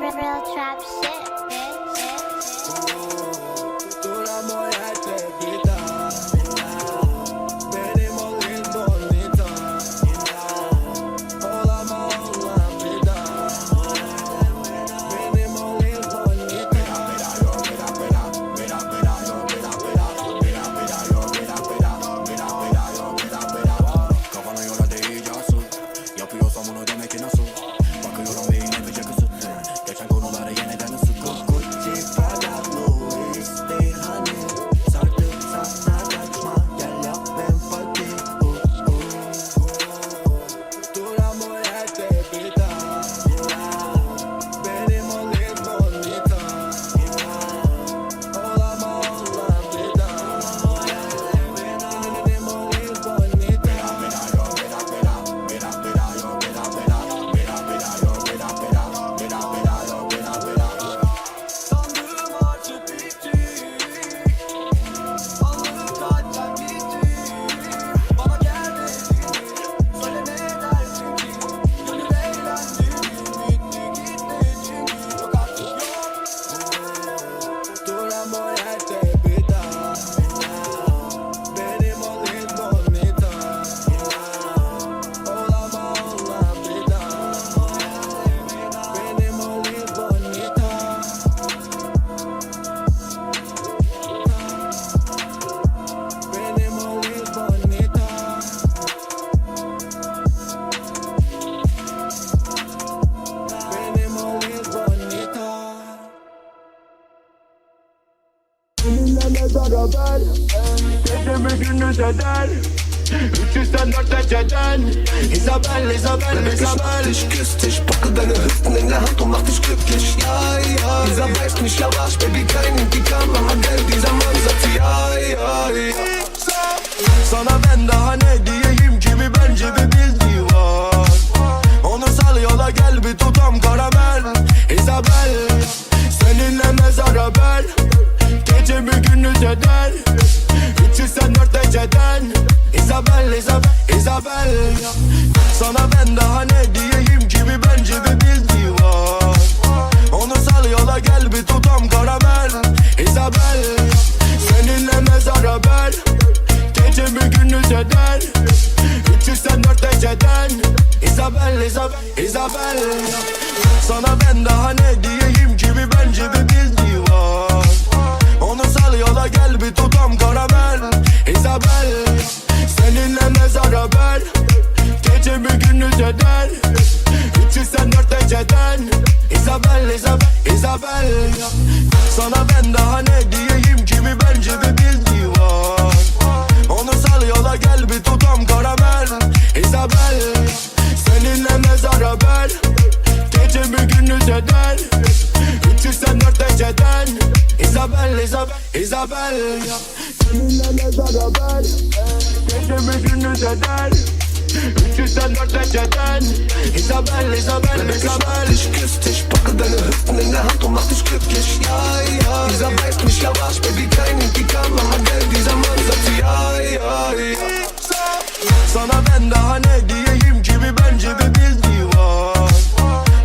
real trap shit, Eder 304 dereceden. Isabel, Isabel, Isabel. dich, küss dich, packe deine Hüften in der Hand und mach dich glücklich. Ja, ja, dieser beißt mich lavash, Baby, kein Intikam, ama gel, dieser Mann sagt ja, ja, ja. Sana ben daha ne diyeyim kimi bence bir bildiği var. Onu sal yola gel bir tutam karamel. Isabel Seninle mezara bel Gecemi gündüz eder. 304 dereceden Isabel, Isabel, Isabel. Sana ben daha ne diyeyim kimi bence bir bildiği var Onu sal yola gel bir tutam karamel. Isabel Seninle mezara bel Gecemi gündüz eder. 304 dereceden Isabel, Isabel, Isabel. Sana ben daha ne diyeyim kimi bence bir bildiği bir tutam karamel. Isabel Seninle mezara bel Gecemi gündüz eder. 304 dereceden Isabel, Isabel, Isabel. Sana ben daha ne diyeyim kimi bence bir bildiği var. Onu sal yola gel bir tutam karamel. Isabel Seninle mezara bel Gecemi gündüz eder. 304 dereceden Isabel, Isabel, Isabel Seninle mezara bel Gecemi gündüz eder 304 dereceden Isabel, Isabel, Isabel dich, küss dich, packe deine Hüften in der Hand und mach dich glücklich. Ja, ja, dieser beißt mich lavash, Baby, kein Intikam, ama gel, dieser Mann sagt ja, ja, ja. Sana ben daha ne diyeyim kimi bence bir bildiği var.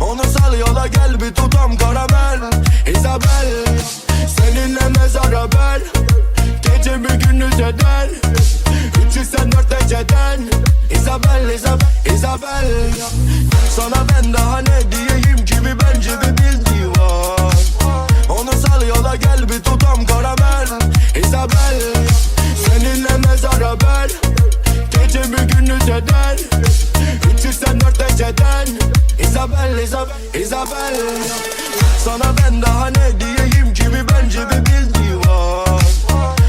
Onu sal yola gel bir tutam karamel. Isabel Seninle mezara bel. Gecemi gündüz eder. 304 dereceden. Isabel, Isabel, Isabel. Sana ben daha ne diyeyim kimi bence bir bildiği var. Onu sal yola gel bir tutam karamel. Isabel Seninle mezara bel. Gecemi gündüz eder. 304 dereceden. Isabel, Isabel, Isabel. Sana ben daha ne diyeyim bence bir var.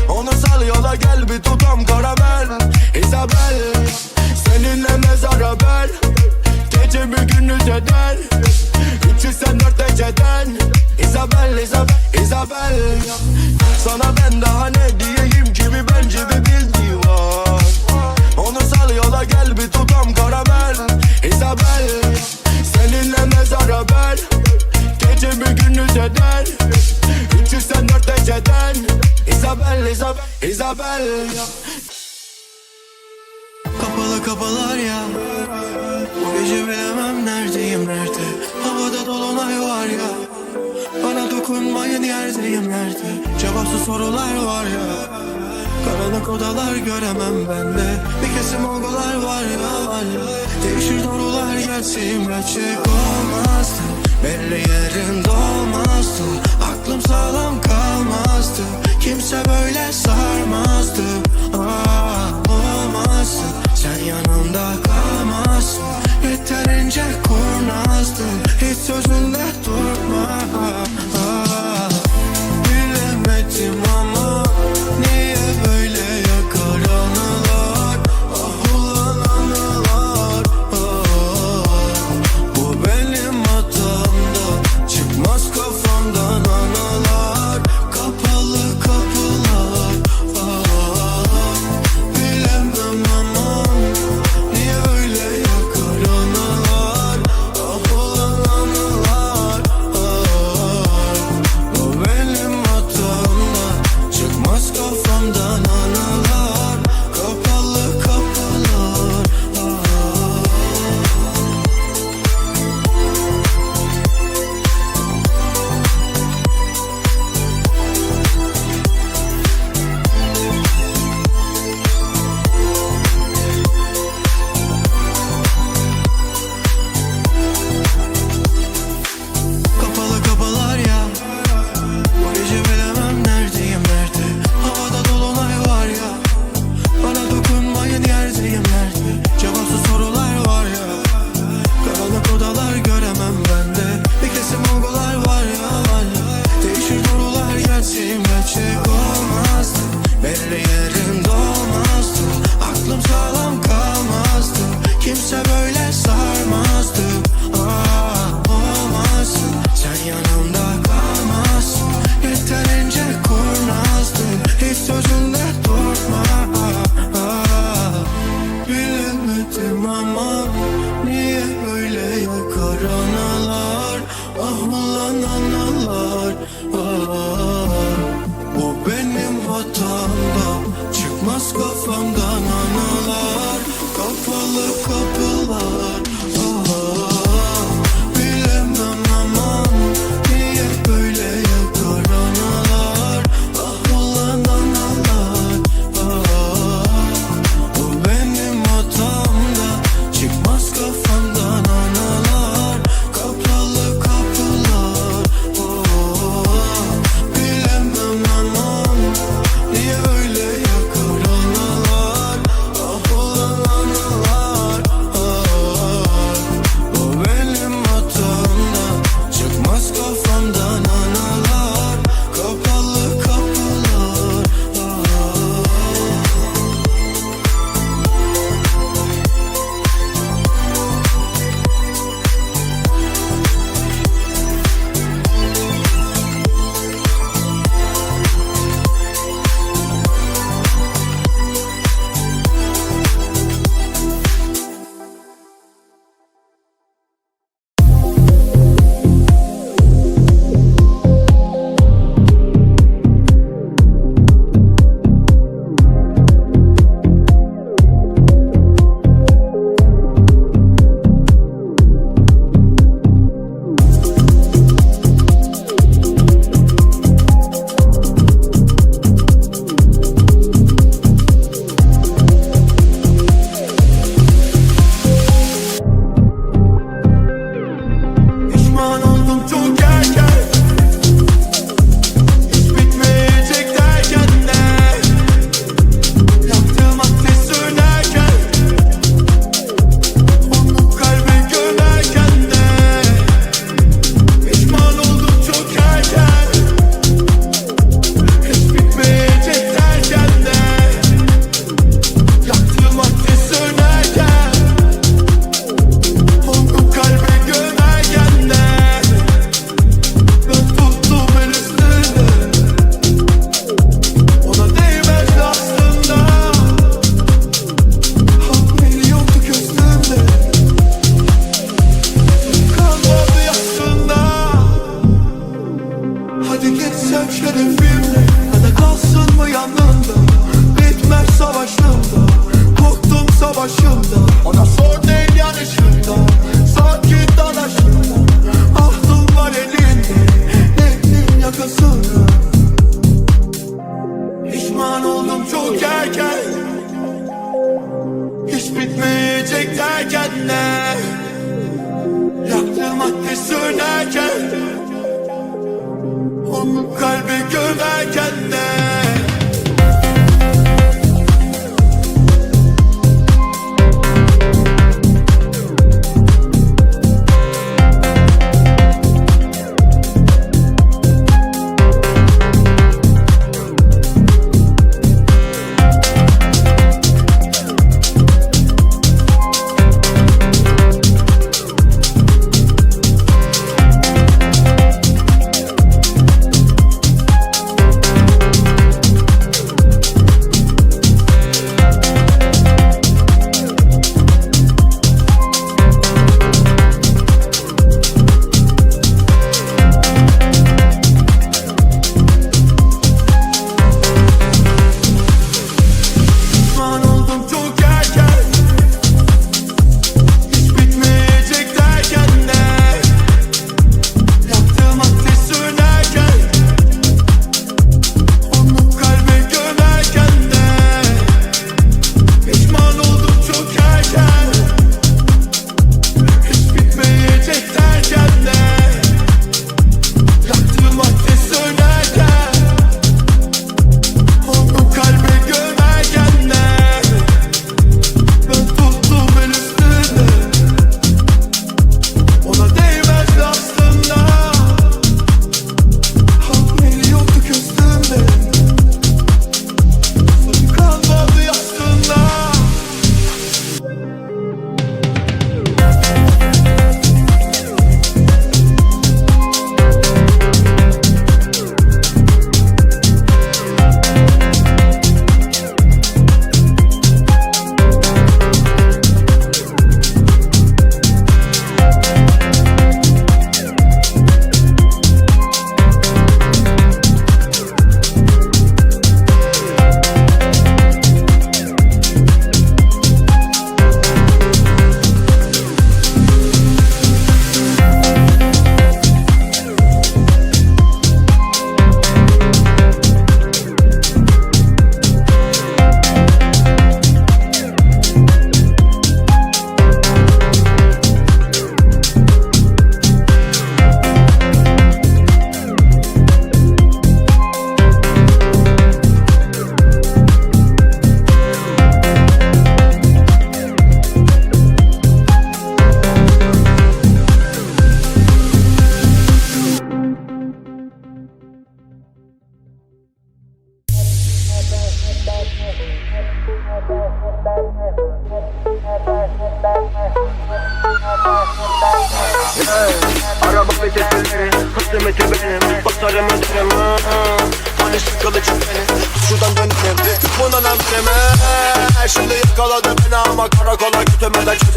Onu sal yola gel bir tutam karamel. Isabel Seninle mezara bel Gecemi gündüz eder. 304 dereceden. Isabel, Isabel, Isabel. Sana ben daha ne diyeyim Isabel, Isabel, Isabel Kapalı kapalar ya. Bu gece bilemem neredeyim nerede? Havada dolunay var ya. Dokunmayın yerdeyim nerede? Cevapsız sorular var ya. Karanlık odalar göremem bende Bir kesim olgular var ya, var ya. Değişir doğrular gerçeğim gerçek olmazdı Belli yerinde olmazdı Aklım sağlam kalmazdı. Kimse böyle sarmazdı. Aa, Olmazdı. Sen yanımda kalmazsın. Yeterince kurnazdın Hiç sözünde durma. Aa, Bilemedim ama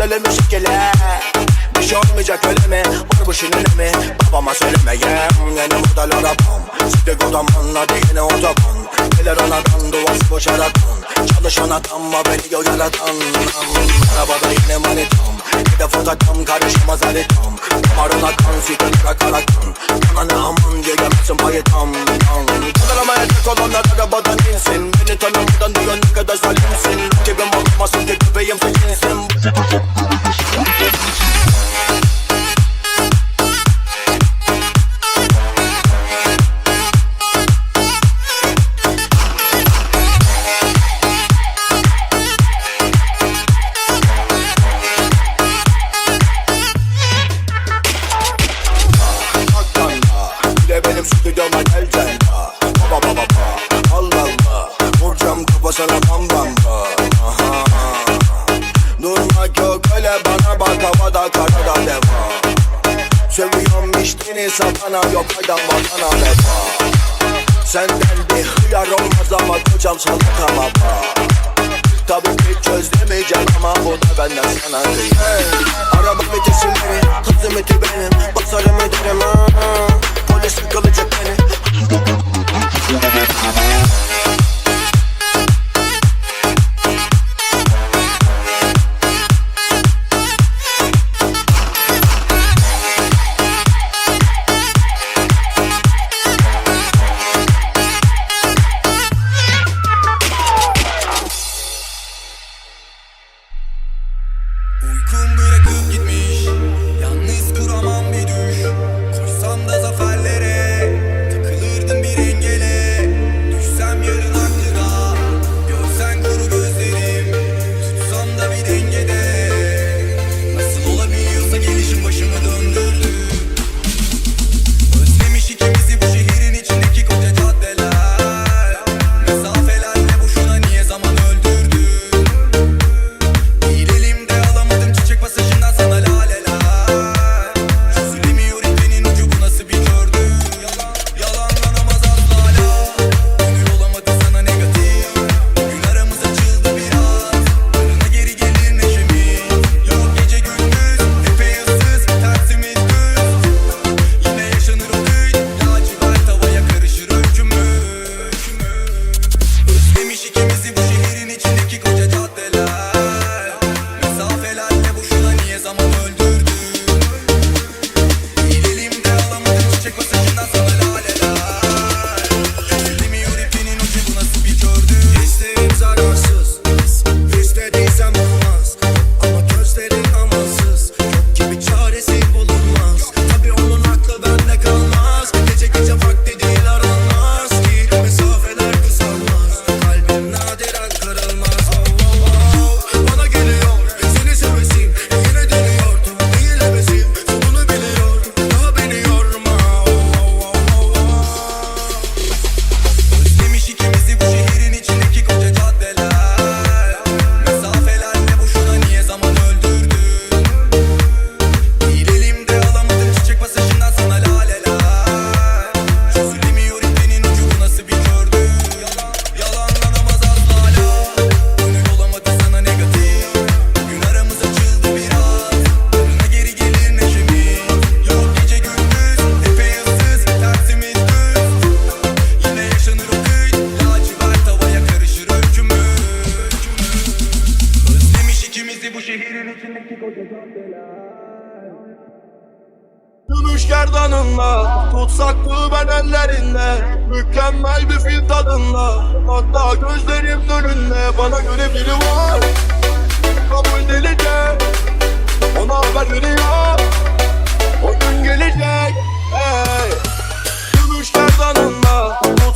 ölümü sikele Bir şey olmayacak öleme Var bu şinleme Babama söylemeyem Yeni model arabam Sıkı kodamanla yine otoban Gelir anadan duası boş aradan. Çalışan adam ama beni gör yaradan. Arabada yine manitam. Bir de fotoğrafım karışmaz haritam. Damarına kan sigara karakan. Bana ne aman diye yiyemezsin payı tam Kanalamaya tek olanlar arabadan insin. Beni tanımadan diyor ne kadar salimsin Kibim olmasın ki köpeğim seçinsin Give me some Hepsi bu şehrin içindeki koca caddeler. Gümüş gerdanınla Tutsaklı ben ellerinde Mükemmel bir fil tadında Hatta gözlerim önünde Bana göre biri var. Kabul delice Ona haber veriyor. O gün gelecek hey. Gümüş gerdanınla Tutsaklı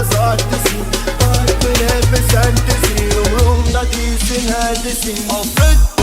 da sahtesin Kalbin hep sentesin Umurumda değilsin neredesin? Affet.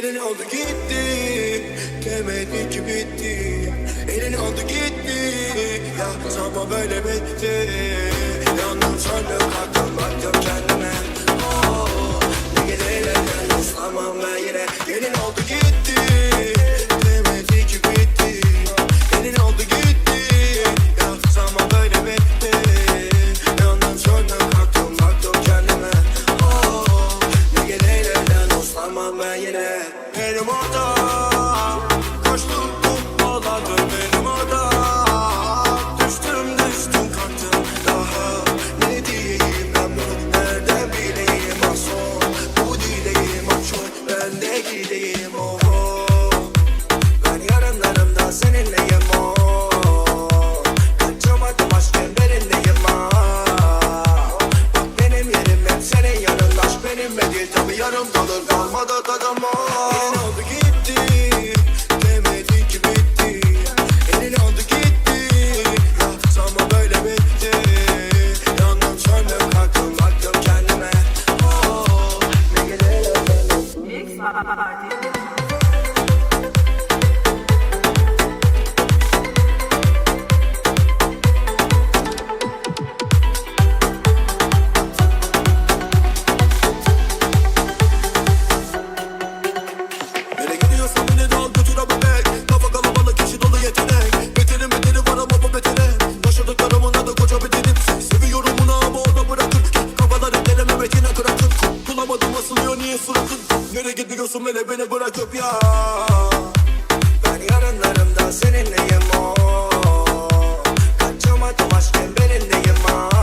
Elin oldu gitti Demedi ki bitti. Elin oldu gitti Ya sabah böyle bitti. Yandım söndüm kalktım baktım kendime. Oh ne gidelim ben ıslamam ben yine. Elin oldu gitti. asılıyor niye sustun Nereye gidiyorsun? Beni beni bırakıp ya. Ben yarınlarımda seninleyim o oh. Kaçamadım aşk emberindeyim ah oh.